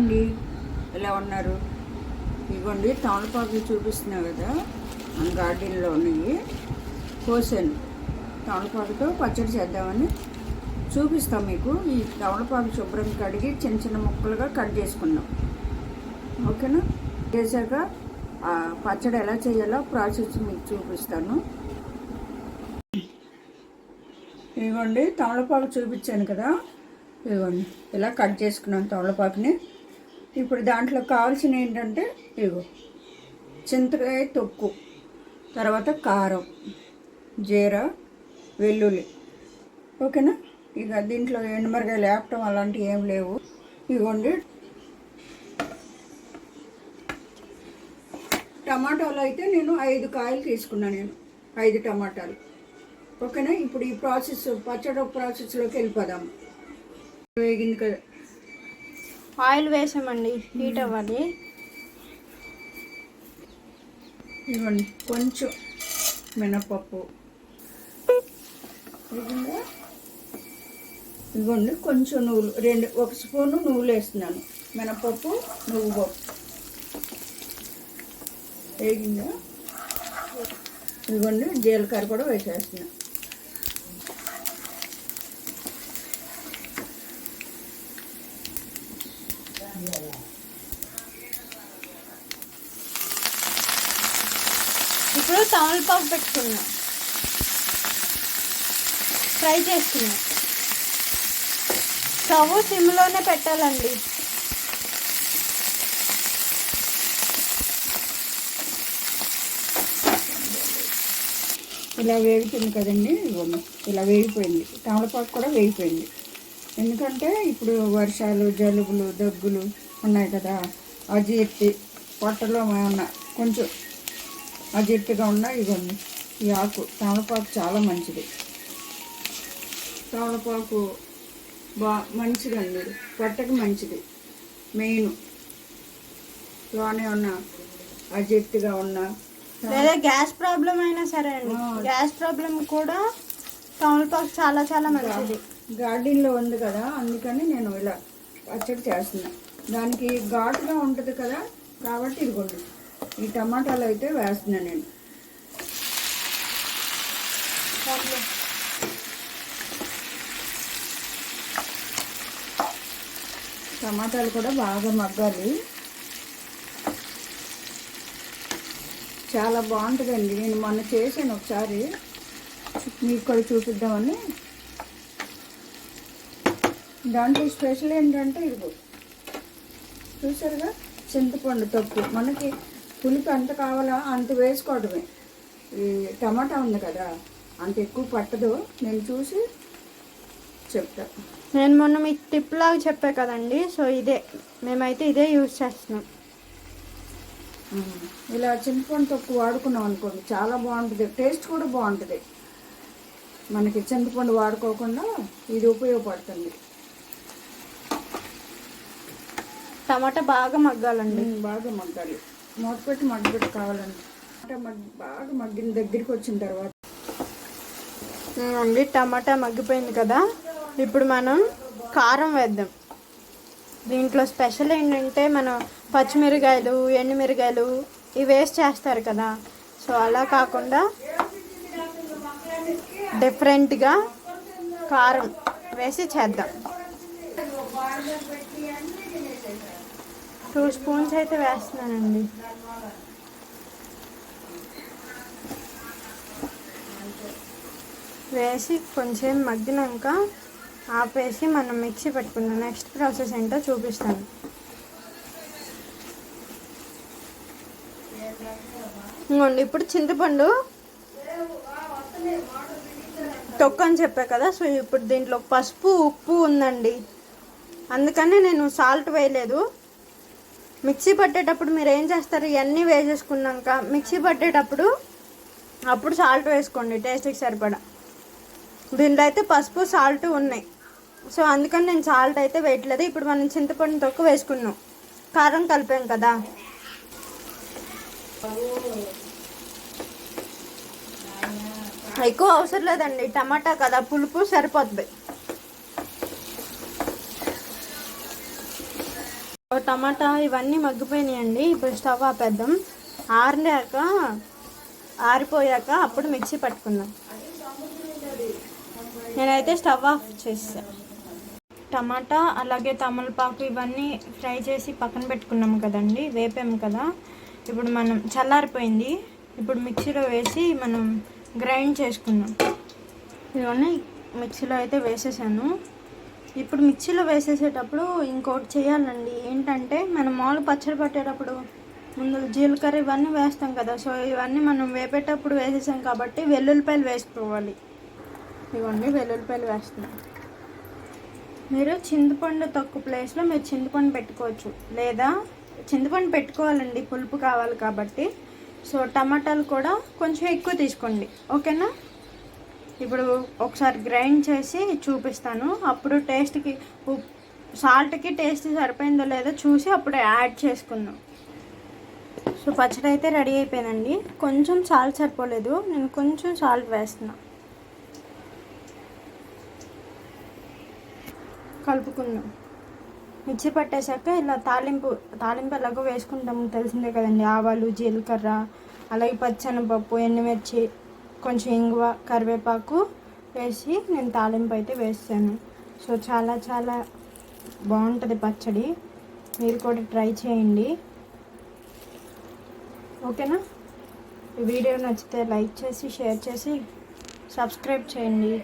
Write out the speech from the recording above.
అండి ఎలా ఉన్నారు? ఇదిగోండి తమలపాకులు చూపిస్తున్నా కదా? మన గార్డెన్లో ఉన్నాయి. కోసాను. తమలపాకుతో పచ్చడి చేద్దామని చూపిస్తాం మీకు. ఈ తమలపాకు శుభ్రం కడిగి చిన్న చిన్న ముక్కలుగా కట్ చేసుకున్నాం. ఓకేనా? చేశాక ఆ పచ్చడి ఎలా చేయాలో ప్రాసెస్ మీకు చూపిస్తాను. ఇదిగోండి తమలపాకు చూపించాను కదా. ఇదిగోండి ఇలా కట్ చేసుకున్నాను తమలపాకుని ఇప్పుడు దాంట్లో కావాల్సిన ఏంటంటే ఇగో చింతకాయ తొక్కు తర్వాత కారం జీర వెల్లుల్లి. ఓకేనా? ఇక దీంట్లో ఎండుమిరకాయ లేపటం అలాంటివి ఏం లేవు. ఇగోండి. టమాటాలు అయితే నేను ఐదు కాయలు తీసుకున్నాను నేను ఐదు టమాటాలు. ఓకేనా? ఇప్పుడు ఈ ప్రాసెస్ పచ్చడి ప్రాసెస్లోకి వెళ్ళిపోదాం. వేగింది కదా ఆయిల్ వేసామండి హీట్ అవ్వాలి. ఇవ్వండి కొంచెం మినపప్పు. వేగిందా? ఇదిగోండి కొంచెం నువ్వులు రెండు ఒక స్పూను నువ్వులు వేస్తున్నాను. మినపప్పు నువ్వు పప్పు వేగిందా? ఇదిగోండి జీలకర్ర కూడా వేసేస్తున్నాను ఇప్పుడు తమలపాకు పెట్టుకున్నాం. ఫ్రై చేసుకున్నాం స్టవ్ సిమ్లోనే పెట్టాలండి. ఇలా వేగుతుంది కదండి ఇలా వేగిపోయింది. తమలపాకు కూడా వేగిపోయింది. ఎందుకంటే ఇప్పుడు వర్షాలు జలుబులు దగ్గులు ఉన్నాయి కదా. అజీర్తి పొట్టలో ఏమన్నా కొంచెం అజీర్తిగా ఉన్నా ఇవ్వండి ఈ ఆకు తమలపాకు చాలా మంచిది. తమలపాకు బా మంచిదండి. పొట్టకి మంచిది. మెయిన్. లోనే ఉన్న అజీర్తిగా ఉన్నా లేదా గ్యాస్ ప్రాబ్లం అయినా సరే అండి. గ్యాస్ ప్రాబ్లం కూడా తమలపాకు చాలా చాలా మంచిది. గార్డెన్లో ఉంది కదా అందుకని నేను ఇలా పచ్చడి చేస్తున్నా. దానికి ఘాటుగా ఉంటుంది కదా కాబట్టి ఇదిగోండి. ఈ టమాటాలు అయితే వేస్తున్నాను నేను. టమాటాలు కూడా బాగా మగ్గాలి. చాలా బాగుంటుందండి. నేను మొన్న చేశాను ఒకసారి. మీకు కూడా చూపిద్దామని. దాంట్లో స్పెషల్ ఏంటంటే ఇదిగో. చూసారుగా? చింతపండు తొక్కు. మనకి పులుపు ఎంత కావాలో అంత వేసుకోవడమే. ఈ టమాటా ఉంది కదా అంత ఎక్కువ పట్టదు. నేను చూసి చెప్తా. నేను మొన్న మీకు టిప్ లాగా చెప్పా కదండి సో ఇదే మేమైతే ఇదే యూజ్ చేస్తున్నాం. ఇలా చింతపండు తొక్కు వాడుకున్నాం అనుకోండి చాలా బాగుంటుంది. టేస్ట్ కూడా బాగుంటుంది. మనకి చింతపండు వాడుకోకుండా ఇది ఉపయోగపడుతుంది. టమాటా బాగా మగ్గాలండి. బాగా మగ్గాలి. మూత పెట్టి మగ్గపెట్టి కావాలండి. టమాటా మగ్గి బాగా మగ్గిన దగ్గరికి వచ్చిన తర్వాత. అండి టమాటా మగ్గిపోయింది కదా. ఇప్పుడు మనం కారం వేద్దాం. దీంట్లో స్పెషల్ ఏంటంటే మనం పచ్చిమిరకాయలు ఎండుమిరకాయలు ఇవి వేస్ట్ చేస్తారు కదా. సో అలా కాకుండా డిఫరెంట్గా కారం వేసి చేద్దాం. టూ స్పూన్స్ అయితే వేస్తున్నానండి. వేసి కొంచెం మగ్గినాక ఆపేసి మనం మిక్సీ పెట్టుకుందాం. నెక్స్ట్ ప్రాసెస్ ఏంటో చూపిస్తాను. ఇంకోండి ఇప్పుడు చింతపండు తొక్క అని చెప్పా కదా సో ఇప్పుడు దీంట్లో పసుపు ఉప్పు ఉందండి. అందుకనే నేను సాల్ట్ వేయలేదు. మిక్సీ పట్టేటప్పుడు మీరు ఏం చేస్తారు? ఇవన్నీ వేసేసుకున్నాక మిక్సీ పట్టేటప్పుడు అప్పుడు సాల్ట్ వేసుకోండి టేస్ట్కి సరిపడా. దీంట్లో అయితే పసుపు సాల్ట్ ఉన్నాయి. సో అందుకని నేను సాల్ట్ అయితే వేయట్లేదు. ఇప్పుడు మనం చింతపండు తొక్కు వేసుకున్నాం. కారం కలిపాం కదా. ఎక్కువ అవసరం లేదండి. టమాటా కదా పులుపు సరిపోతుంది టమాటా ఇవన్నీ మగ్గిపోయినాయండి. ఇప్పుడు స్టవ్ ఆపేద్దాం. ఆరినాక ఆరిపోయాక అప్పుడు మిక్సీ పట్టుకుందాం. నేనైతే స్టవ్ ఆఫ్ చేసా. టమాటా అలాగే తమలపాకు ఇవన్నీ ఫ్రై చేసి పక్కన పెట్టుకున్నాం కదండి. వేపాం కదా. ఇప్పుడు మనం చల్లారిపోయింది. ఇప్పుడు మిక్సీలో వేసి మనం గ్రైండ్ చేసుకుందాం. ఇవన్నీ మిక్సీలో అయితే వేసేసాను. ఇప్పుడు మిక్సీలో వేసేసేటప్పుడు ఇంకోటి చేయాలండి. ఏంటంటే మనం మామూలు పచ్చడి పట్టేటప్పుడు ముందు జీలకర్ర ఇవన్నీ వేస్తాం కదా. సో ఇవన్నీ మనం వేపేటప్పుడు వేసేసాం కాబట్టి వెల్లుల్లిపాయలు వేసుకోవాలి. ఇవ్వండి వెల్లుల్లిపాయలు వేస్తున్నాం. మీరు చింతపండు తక్కువ ప్లేస్లో మీరు చింతపండు పెట్టుకోవచ్చు. లేదా చింతపండు పెట్టుకోవాలండి పులుపు కావాలి కాబట్టి. సో టమాటాలు కూడా కొంచెం ఎక్కువ తీసుకోండి. ఓకేనా? ఇప్పుడు ఒకసారి గ్రైండ్ చేసి చూపిస్తాను. అప్పుడు టేస్ట్కి ఉప్ సాల్ట్కి టేస్ట్ సరిపోయిందో లేదో చూసి అప్పుడు యాడ్ చేసుకుందాం. సో పచ్చడి అయితే రెడీ అయిపోయిందండి. కొంచెం సాల్ట్ సరిపోలేదు. నేను కొంచెం సాల్ట్ వేస్తున్నా. కలుపుకుందాం. మిర్చి పట్టేశాక ఇలా తాలింపు తాలింపు ఎలాగో వేసుకుంటాము తెలిసిందే కదండి. ఆవాలు జీలకర్ర అలాగే పచ్చనపప్పు ఎండుమిర్చి కొంచెం ఇంగువ కరివేపాకు వేసి నేను తాలింపు అయితే వేస్తాను. సో చాలా చాలా బాగుంటుంది పచ్చడి. మీరు కూడా ట్రై చేయండి. ఓకేనా? ఈ వీడియో నచ్చితే లైక్ చేసి షేర్ చేసి సబ్స్క్రైబ్ చేయండి.